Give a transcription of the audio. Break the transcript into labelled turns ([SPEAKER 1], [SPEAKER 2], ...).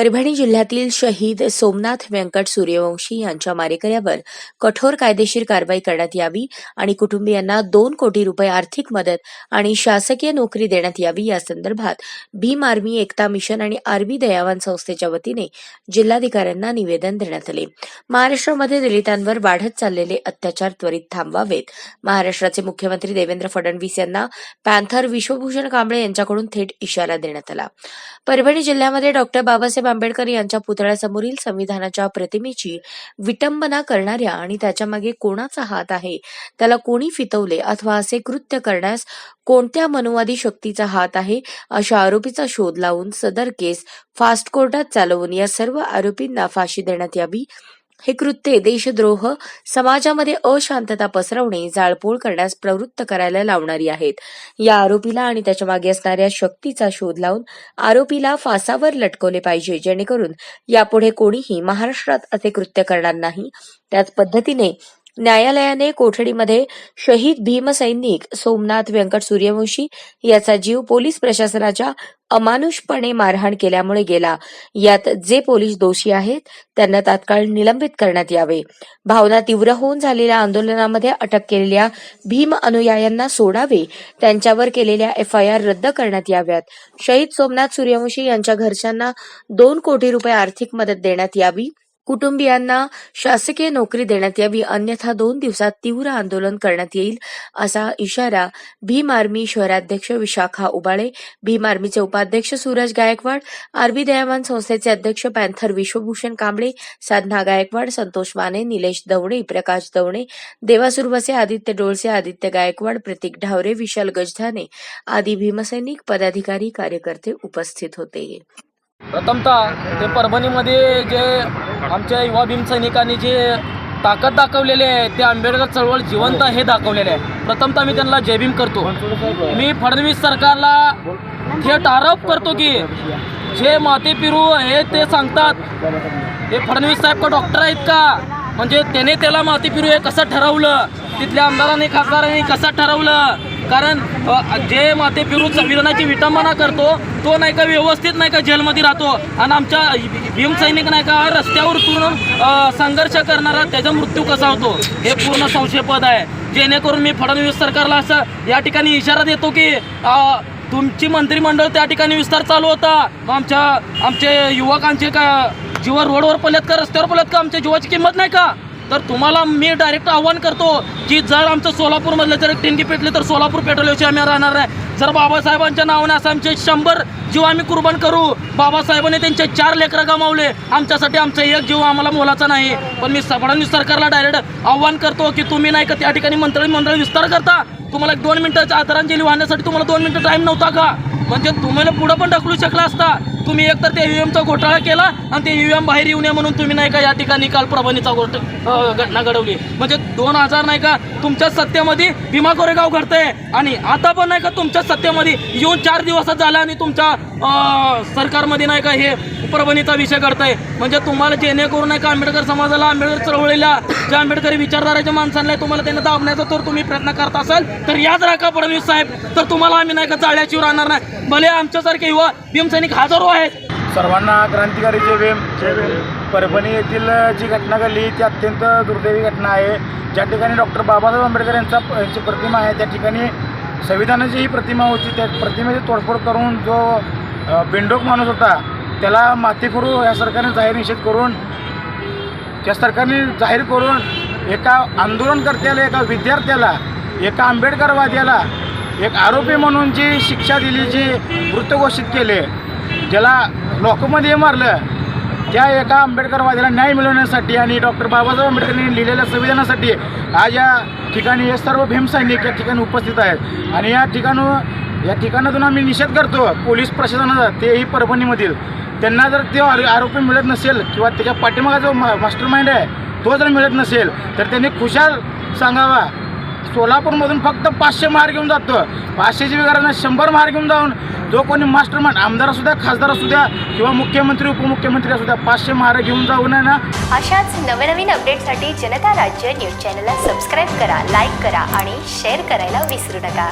[SPEAKER 1] परभणी जिल्ह्यातील शहीद सोमनाथ व्यंकट सूर्यवंशी यांच्या मारेकऱ्यावर कठोर कायदेशीर कारवाई करण्यात यावी आणि कुटुंबियांना दोन कोटी रुपये आर्थिक मदत आणि शासकीय नोकरी देण्यात यावी या संदर्भात भीम आर्मी एकता मिशन आणि आरबी दयावान संस्थेच्या वतीने जिल्हाधिकाऱ्यांना निवेदन देण्यात आले. महाराष्ट्रामध्ये दलितांवर वाढत चाललेले अत्याचार त्वरित थांबवावेत. महाराष्ट्राचे मुख्यमंत्री देवेंद्र फडणवीस यांना पॅन्थर विश्वभूषण कांबळे यांच्याकडून थेट इशारा देण्यात आला. परभणी जिल्ह्यामध्ये डॉक्टर बाबासाहेब आंबेडकर यांच्या पुतळ्यासमोरील संविधानाच्या प्रतिमेची विटंबना करणाऱ्या आणि त्याच्यामागे कोणाचा हात आहे? त्याला कोणी फितवले अथवा असे कृत्य करण्यास कोणत्या मनुवादी शक्तीचा हात आहे? अशा आरोपीचा शोध लावून सदर केस फास्ट कोर्टात चालवून या सर्व आरोपींना फाशी देण्यात यावी. हे कृत्ये देशद्रोह समाजामध्ये अशांतता पसरवणे जाळपोळ करण्यास प्रवृत्त करायला लावणारी आहेत. या आरोपीला आणि त्याच्यामागे असणाऱ्या शक्तीचा शोध लावून आरोपीला फासावर लटकवले पाहिजे जेणेकरून यापुढे कोणीही महाराष्ट्रात असे कृत्य करणार नाही. त्याच पद्धतीने न्यायालयाने कोठडीमध्ये शहीद भीमसैनिक सोमनाथ व्यंकट सूर्यवंशी याचा जीव पोलीस प्रशासनाच्या अमानुषपणे मारहाण केल्यामुळे गेला. यात जे पोलीस दोषी आहेत त्यांना तात्काळ निलंबित करण्यात यावे. भावना तीव्र होऊन झालेल्या आंदोलनामध्ये अटक केलेल्या भीम अनुयायांना सोडावे त्यांच्यावर केलेल्या एफ आय आर रद्द करण्यात याव्यात. शहीद सोमनाथ सूर्यवंशी यांच्या घरच्यांना दोन कोटी रुपये आर्थिक मदत देण्यात यावी कुटुंबियांना शासकीय नोकरी देण्यात यावी अन्यथा दोन दिवसात तीव्र आंदोलन करण्यात येईल असा इशारा भीम आर्मी शहराध्यक्ष विशाखा उबाळे भीम आर्मीचे उपाध्यक्ष सूरज गायकवाड आरबी दयावान संस्थेचे अध्यक्ष पॅन्थर विश्वभूषण कांबळे साधना गायकवाड संतोष माने निलेश दवणे प्रकाश दवणे देवासुरवसे आदित्य डोळसे आदित्य गायकवाड प्रतीक ढावरे विशाल गजधाने आदी भीमसैनिक पदाधिकारी कार्यकर्ते उपस्थित होते.
[SPEAKER 2] प्रथमतः ते परभणीमध्ये जे आमच्या युवा भीमसैनिकांनी जे ताकद दाखवलेली आहे ते आंबेडकर चळवळ जिवंत हे दाखवलेले आहे. प्रथमतः मी त्यांना जय भीम करतो. मी फडणवीस सरकारला थेट आरोप करतो की जे माते पिरू हे ते सांगतात. हे फडणवीस साहेब का डॉक्टर आहेत का? म्हणजे त्याने त्याला माती पिरू हे कसं ठरवलं? तिथल्या आमदारांनी खासदारांनी कसं ठरवलं? कारण जे माते फिरून संविधानाची विटंबना करतो तो नाही का व्यवस्थित नाही का जेलमध्ये राहतो. आणि आमच्या भीमसैनिक नाही का रस्त्यावर उतरून संघर्ष करणारा त्याचा मृत्यू कसा होतो? हे पूर्ण संशयपद आहे. जेणेकरून मी फडणवीस सरकारला असं या ठिकाणी इशारा देतो की तुमची मंत्रिमंडळ त्या ठिकाणी विस्तार चालू होता. आमच्या आमचे युवकांचे का जीवा रोडवर पडल्यात का रस्त्यावर पडल्यात का आमच्या जीवाची किंमत नाही का? तर तुम्हाला मी डायरेक्ट आव्हान करतो की जर आमचं सोलापूरमधलं जर टेंगी पेटले तर सोलापूर पेट्रोलविषयी आम्ही राहणार नाही. जर बाबासाहेबांच्या नावाने असं आमचे शंभर जीव आम्ही कुर्बान करू. बाबासाहेबांनी त्यांचे चार लेकरं गमावले. आमच्यासाठी आमचा एक जीव आम्हाला मोलाचा नाही. पण मी फडणवीस सरकारला डायरेक्ट आव्हान करतो की तुम्ही नाही का त्या ठिकाणी मंत्री मंडळ विस्तार करता. तुम्हाला एक दोन मिनटाची आदरांजली वाहण्यासाठी तुम्हाला दोन मिनटं टाईम नव्हता का? म्हणजे तुम्हाला पुढं पण ढकलू शकला असता. तुम्ही एकतर त्या ईव्हीएमचा घोटाळा केला आणि ते ईव्हीएम बाहेर येऊ नये म्हणून तुम्ही नाही का या ठिकाणी काल प्रभणीचा गोष्ट घटना घडवली. म्हणजे दोन हजार नाही का तुमच्या सत्तेमध्ये भीमा कोरेगाव घडतंय. आणि आता पण नाही का तुमच्या सत्तेमध्ये येऊन चार दिवसात झाला आणि तुमच्या सरकारमध्ये नाही का हे परभणीचा विषय करताय म्हणजे तुम्हाला जेणेकरून नाही का आंबेडकर समाजाला आंबेडकर चळवळीला ज्या आंबेडकरी विचारधाराच्या माणसांना तुम्हाला त्यांना दाबण्याचा तर तुम्ही प्रयत्न करत असाल तर याच राखा फडणवीस साहेब. तर तुम्हाला आम्ही नाही का जाळ्याशिवर राहणार नाही. भले आमच्यासारखे युवा भीमसैनिक हजारो आहेत.
[SPEAKER 3] सर्वांना क्रांतिकारी जय भीम. परभणी येथील जी घटना घडली ती अत्यंत दुर्दैवी घटना आहे. ज्या ठिकाणी डॉक्टर बाबासाहेब आंबेडकर यांचा यांची प्रतिमा आहे त्या ठिकाणी संविधानाची ही प्रतिमा होती त्या प्रतिमेची तोडफोड करून जो बिंडोक माणूस होता त्याला माथेफुरू या सरकारने जाहीर निषेध करून त्या सरकारने जाहीर करून एका आंदोलनकर्त्याला एका विद्यार्थ्याला एका आंबेडकरवाद्याला एक आरोपी म्हणून जी शिक्षा दिली जी मृत घोषित केले ज्याला लोकमध्ये मारलं त्या एका आंबेडकरवाद्याला न्याय मिळवण्यासाठी आणि डॉक्टर बाबासाहेब आंबेडकरांनी लिहिलेल्या संविधानासाठी आज या ठिकाणी हे सर्व भीमसैनिक या ठिकाणी उपस्थित आहेत. आणि या ठिकाण या ठिकाणातून आम्ही निषेध करतो पोलीस प्रशासनाचा तेही परभणीमधील. त्यांना जर ते आरो- आरोपी मिळत नसेल किंवा त्याच्या पाठीमागा जो मा मास्टर माइंड आहे तो जर मिळत नसेल तर त्यांनी खुशाल सांगावा. सोलापूरमधून फक्त पाचशे महार घेऊन जातो. पाचशेची विकारांना शंभर महार घेऊन जाऊन जो कोणी मास्टर माइंड आमदार असू द्या खासदार असू द्या किंवा मुख्यमंत्री उपमुख्यमंत्री असू द्या पाचशे महार घेऊन जाऊन नये ना.
[SPEAKER 4] अशाच नवनवीन अपडेटसाठी जनता राज्य न्यूज चॅनलला सबस्क्राईब करा लाईक करा आणि शेअर करायला विसरू नका.